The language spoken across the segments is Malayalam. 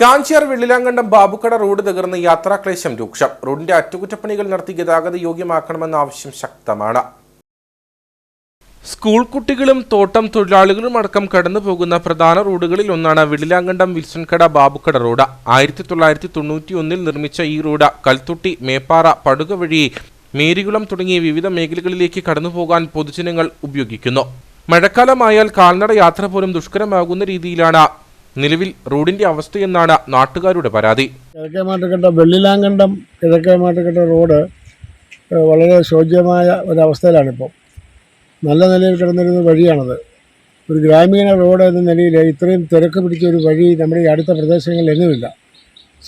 കാഞ്ചിയാർ വെള്ളിലാങ്കണ്ടം ബാബുക്കട റോഡ് തകർന്ന് യാത്രാക്ലേശം രൂക്ഷം. റോഡിന്റെ അറ്റകുറ്റപ്പണികൾ നടത്തി ഗതാഗത യോഗ്യമാക്കണമെന്ന ആവശ്യം ശക്തമാണ്. സ്കൂൾ കുട്ടികളും തോട്ടം തൊഴിലാളികളും അടക്കം കടന്നു പോകുന്ന പ്രധാന റോഡുകളിൽ ഒന്നാണ് വെള്ളിലാങ്കണ്ടം വിൽസൺകട ബാബുക്കട റോഡ്. ആയിരത്തി തൊള്ളായിരത്തി തൊണ്ണൂറ്റി ഒന്നിൽ നിർമ്മിച്ച ഈ റോഡ് കൽത്തുട്ടി മേപ്പാറ പടുക വഴി മേരികുളം തുടങ്ങിയ വിവിധ മേഖലകളിലേക്ക് കടന്നുപോകാൻ പൊതുജനങ്ങൾ ഉപയോഗിക്കുന്നു. മഴക്കാലമായാൽ കാൽനട യാത്ര പോലും ദുഷ്കരമാകുന്ന രീതിയിലാണ് നിലവിൽ റോഡിന്റെ അവസ്ഥ അവസ്ഥയെന്നാണ് നാട്ടുകാരുടെ പരാതി. കിഴക്കേ മാട്ടുകെട്ട വെള്ളിലാങ്കണ്ടം കിഴക്കേ മാട്ടുകെട്ട റോഡ് വളരെ ശോച്യമായ ഒരവസ്ഥയിലാണിപ്പോൾ നല്ല നിലയിൽ കിടന്നിരുന്ന വഴിയാണത്. ഒരു ഗ്രാമീണ റോഡ് എന്ന നിലയിൽ ഇത്രയും തിരക്ക് പിടിച്ച ഒരു വഴി നമ്മുടെ ഈ അടുത്ത പ്രദേശങ്ങളിൽ എങ്ങുമില്ല.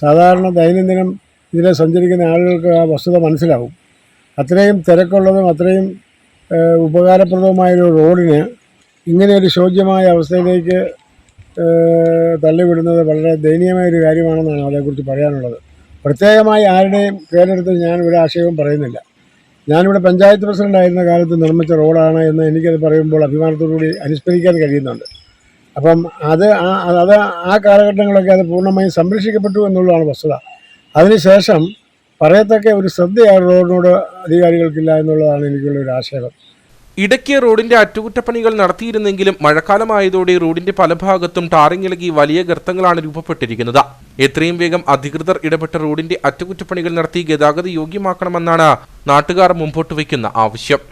സാധാരണ ദൈനംദിനം ഇതിലെ സഞ്ചരിക്കുന്ന ആളുകൾക്ക് ആ വസ്തുത മനസ്സിലാവും. അത്രയും തിരക്കുള്ളതും അത്രയും ഉപകാരപ്രദവുമായൊരു റോഡിന് ഇങ്ങനെ ഒരു ശോച്യമായ അവസ്ഥയിലേക്ക് തള്ളിവിടുന്നത് വളരെ ദയനീയമായ ഒരു കാര്യമാണെന്നാണ് അതേക്കുറിച്ച് പറയാനുള്ളത്. പ്രത്യേകമായി ആരുടെയും പേരെടുത്ത് ഞാൻ ഒരു ആശയവും പറയുന്നില്ല. ഞാനിവിടെ പഞ്ചായത്ത് പ്രസിഡന്റ് ആയിരുന്ന കാലത്ത് നിർമ്മിച്ച റോഡാണ് എന്ന് എനിക്കത് പറയുമ്പോൾ അഭിമാനത്തോടുകൂടി അനുസ്മരിക്കാൻ കഴിയുന്നുണ്ട്. അപ്പം അത് ആ അത് ആ കാലഘട്ടങ്ങളൊക്കെ അത് പൂർണമായും സംരക്ഷിക്കപ്പെട്ടു എന്നുള്ളതാണ് വസ്തുത. അതിനുശേഷം പറയത്തക്ക ഒരു ശ്രദ്ധയാണ് റോഡിനോട് അധികാരികൾക്കില്ല എന്നുള്ളതാണ് എനിക്കുള്ള ഒരു ആശയം ഇടയ്ക്ക് റോഡിന്റെ അറ്റകുറ്റപ്പണികൾ നടത്തിയിരുന്നെങ്കിലും മഴക്കാലമായതോടെ റോഡിന്റെ പല ഭാഗത്തും ടാറിംഗ് ഇളകി വലിയ ഗർത്തങ്ങളാണ് രൂപപ്പെട്ടിരിക്കുന്നത്. എത്രയും വേഗം അധികൃതർ ഇടപെട്ട റോഡിന്റെ അറ്റകുറ്റപ്പണികൾ നടത്തി ഗതാഗത യോഗ്യമാക്കണമെന്നാണ് നാട്ടുകാർ മുമ്പോട്ട് വയ്ക്കുന്ന ആവശ്യം.